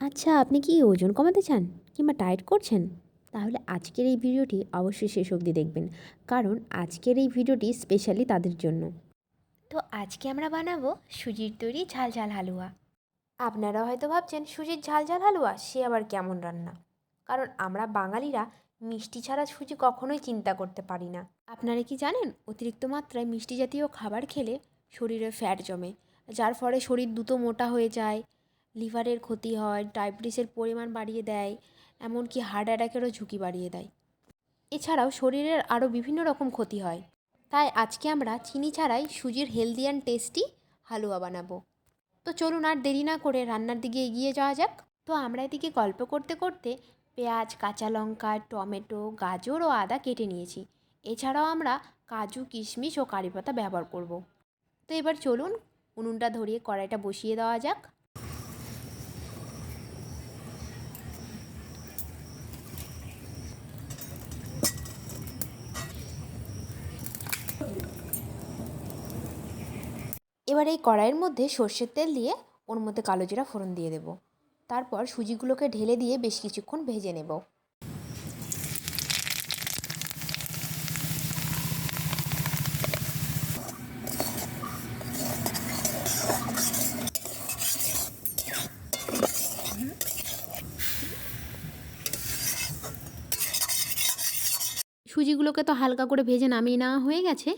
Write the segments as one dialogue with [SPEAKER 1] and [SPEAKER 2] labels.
[SPEAKER 1] আচ্ছা আপনি কি ওজন কমাতে চান কিংবা ডায়েট করছেন? তাহলে আজকের এই ভিডিওটি অবশ্যই শেষ অবধি দেখবেন। কারণ আজকের এই ভিডিওটি স্পেশালি তাদের জন্য। তো আজকে আমরা বানাবো সুজির তৈরি ঝাল ঝাল হালুয়া। আপনারা হয়তো ভাবছেন সুজির ঝাল ঝাল হালুয়া? সে আবার কেমন রান্না? কারণ আমরা বাঙালিরা মিষ্টি ছাড়া সুজি কখনোই চিন্তা করতে পারি না। আপনারা কি জানেন অতিরিক্ত মাত্রায় মিষ্টি জাতীয় খাবার খেলে শরীরে ফ্যাট জমে যার ফলে শরীর দ্রুত মোটা হয়ে যায় লিভারের ক্ষতি হয়, ডায়াবেটিসের পরিমাণ বাড়িয়ে দেয়, এমনকি হার্ট অ্যাটাকেরও ঝুঁকি বাড়িয়ে দেয়। এছাড়াও শরীরের আরও বিভিন্ন রকম ক্ষতি হয়। তাই আজকে আমরা চিনি ছাড়াই সুজির হেলদি অ্যান্ড টেস্টি হালুয়া বানাবো। তো চলুন আর দেরি না করে রান্নার দিকে এগিয়ে যাওয়া যাক। তো আমরা এদিকে গল্প করতে করতে পেঁয়াজ, কাঁচা লঙ্কা, টমেটো, গাজর ও আদা কেটে নিয়েছি। এছাড়াও আমরা কাজু, কিশমিশ ও কারিপাতা ব্যবহার করব। তো এবার চলুন উনুনটা ধরিয়ে কড়াইটা বসিয়ে দেওয়া যাক। এবার এই কড়াইয়ের মধ্যে সর্ষের তেল দিয়ে ওর মধ্যে কালো জিরা ফোড়ন দিয়ে দেব। তারপর সুজিগুলোকে ঢেলে দিয়ে বেশ কিছুক্ষণ ভেজে নেব। সুজিগুলোকে তো হালকা করে ভেজে নামিয়ে নেওয়া হয়ে গেছে।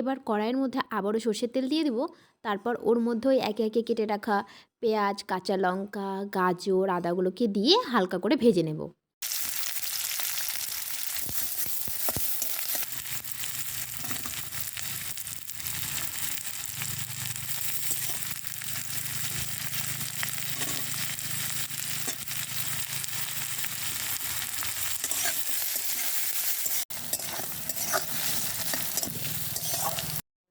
[SPEAKER 1] এবার কড়াইয়ের মধ্যে আবারও সর্ষের তেল দিয়ে দেবো। তারপর ওর মধ্যে ওই একে একে কেটে রাখা পেঁয়াজ, কাঁচা লঙ্কা, গাজর, আদাগুলোকে দিয়ে হালকা করে ভেজে নেব।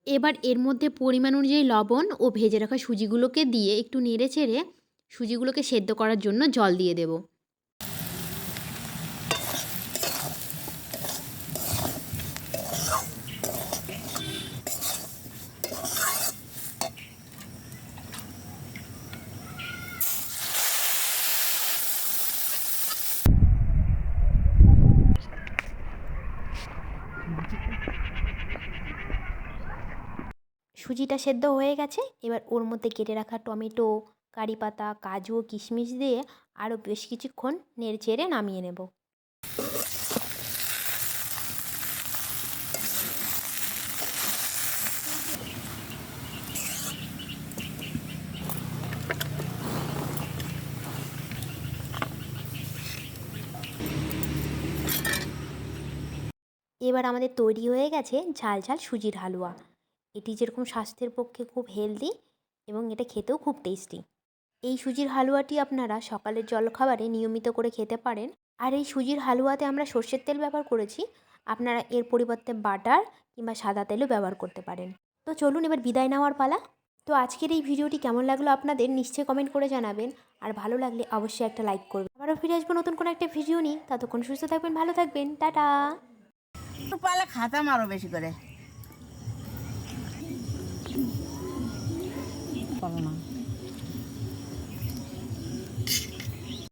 [SPEAKER 1] এবার এর মধ্যে পরিমাণ অনুযায়ী লবণ ও ভেজে রাখা সুজিগুলোকে দিয়ে একটু নেড়ে চেড়ে সুজিগুলোকে সেদ্ধ করার জন্য জল দিয়ে দেব। সুজিটা সেদ্ধ হয়ে গেছে। এবার ওর মধ্যে কেটে রাখা টমেটো, কারি পাতা, কাজু, কিশমিশ দিয়ে আরও বেশ কিছুক্ষণ নেড়ে চেড়ে নামিয়ে নেব। এবার আমাদের তৈরি হয়ে গেছে ঝাল ঝাল সুজির হালুয়া। এটি যেরকম স্বাস্থ্যের পক্ষে খুব হেলদি এবং এটা খেতেও খুব টেস্টি এই সুজির হালুয়াটি আপনারা সকালের জলখাবারে নিয়মিত করে খেতে পারেন। আর এই সুজির হালুয়াতে আমরা সর্ষের তেল ব্যবহার করেছি। আপনারা এর পরিবর্তে বাটার কিংবা সাদা তেলও ব্যবহার করতে পারেন। তো চলুন এবার বিদায় নেওয়ার পালা। তো আজকের এই ভিডিওটি কেমন লাগল আপনাদের নিশ্চয়ই কমেন্ট করে জানাবেন। আর ভালো লাগলে অবশ্যই একটা লাইক করবেন। আবারও ফিরে আসব নতুন কোনো একটা ভিডিও নিয়ে। ততক্ষণ সুস্থ থাকবেন, ভালো থাকবেন। টাটা!
[SPEAKER 2] পালা খাতাম আরও বেশি করে। পারবো না